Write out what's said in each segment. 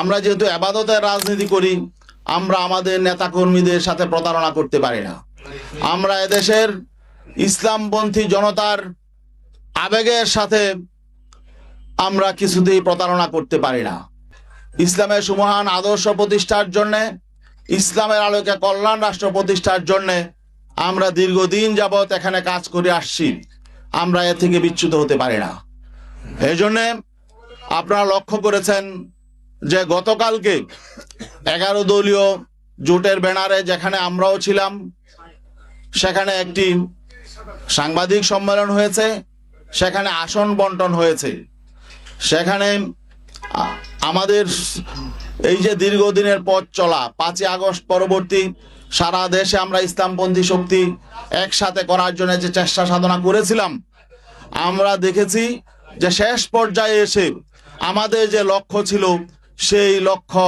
আমরা যেহেতু আবাদতের রাজনীতি করি, আমরা আমাদের নেতাকর্মীদের সাথে প্রতারণা করতে পারি না। আমরা এদেশের ইসলামপন্থী জনতার আবেগের সাথে আমরা কিছুতেই প্রতারণা করতে পারি না। ইসলামের সুমহান আদর্শ প্রতিষ্ঠার জন্যে, ইসলামের আলোকে কল্যাণ রাষ্ট্র প্রতিষ্ঠার জন্যে আমরা দীর্ঘদিন যাবৎ এখানে কাজ করে আসছি। আমরা এর থেকে বিচ্যুত হতে পারি না। এই জন্যে আপনারা লক্ষ্য করেছেন যে গতকালকে এগারো দলীয় জোটের ব্যানারে যেখানে আমরাও ছিলাম, সেখানে একটি সাংবাদিক সম্মেলন হয়েছে, সেখানে আসন বন্টন হয়েছে। সেখানে আমাদের এই যে দীর্ঘদিনের পথ চলা, পাঁচই আগস্ট পরবর্তী সারা দেশে আমরা ইসলামপন্থী শক্তি একসাথে করার জন্য যে চেষ্টা সাধনা করেছিলাম, আমরা দেখেছি যে শেষ পর্যায়ে এসে আমাদের যে লক্ষ্য ছিল সেই লক্ষ্য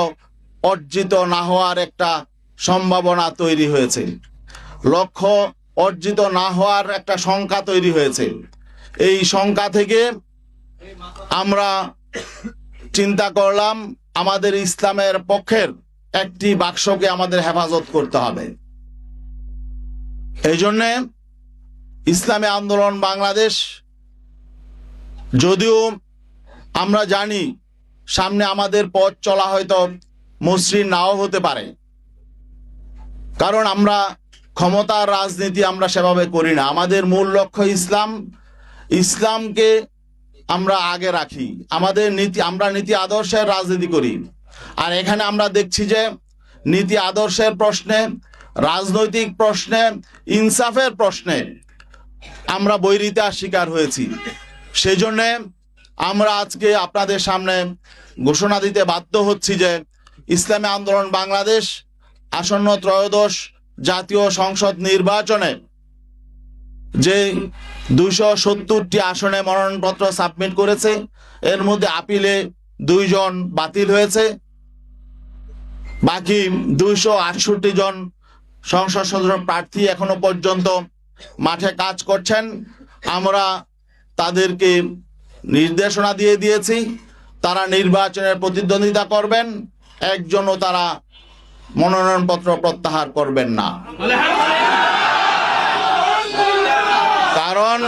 অর্জিত না হওয়ার একটা সম্ভাবনা তৈরি হয়েছে। লক্ষ্য অর্জিত না হওয়ার একটা শঙ্কা তৈরি হয়েছে। এই শঙ্কা থেকে আমরা চিন্তা করলাম, আমাদের ইসলামের পক্ষের একটি বাক্সকে আমাদের হেফাজত করতে হবে। এই জন্যে ইসলামী আন্দোলন বাংলাদেশ, যদিও আমরা জানি সামনে আমাদের পথ চলা হয়তো মসৃণ নাও হতে পারে। কারণ আমরা ক্ষমতার রাজনীতি আমরা সেভাবে করি না। আমাদের মূল লক্ষ্য ইসলাম। ইসলামকে আমরা আগে রাখি। আমাদের নীতি, আমরা নীতি আদর্শের রাজনীতি করি। আর এখানে আমরা দেখছি যে নীতি আদর্শের প্রশ্নে, রাজনৈতিক প্রশ্নে, ইনসাফের প্রশ্নে আমরা বৈরিতার শিকার হয়েছি। সেই জন্যে আমরা আজকে আপনাদের সামনে ঘোষণা দিতে বাধ্য হচ্ছি যে ইসলামী আন্দোলন বাংলাদেশ আসন্ন ত্রয়োদশ জাতীয় সংসদ নির্বাচনে যে দুইশো সত্তরটি আসনে মনোনয়নপত্র সাবমিট করেছে, এর মধ্যে আপিলে দুইজন বাতিল হয়েছে। বাকি দুইশো আটষট্টি জন সংসদ সদস্য প্রার্থী এখনও পর্যন্ত মাঠে কাজ করছেন। আমরা তাদেরকে নির্দেশনা দিয়ে দিয়েছি তারা নির্বাচনের প্রতিদ্বন্দ্বিতা করবেন একজনও তারা মনোনয়নপত্র প্রত্যাহার করবেন না। কারণ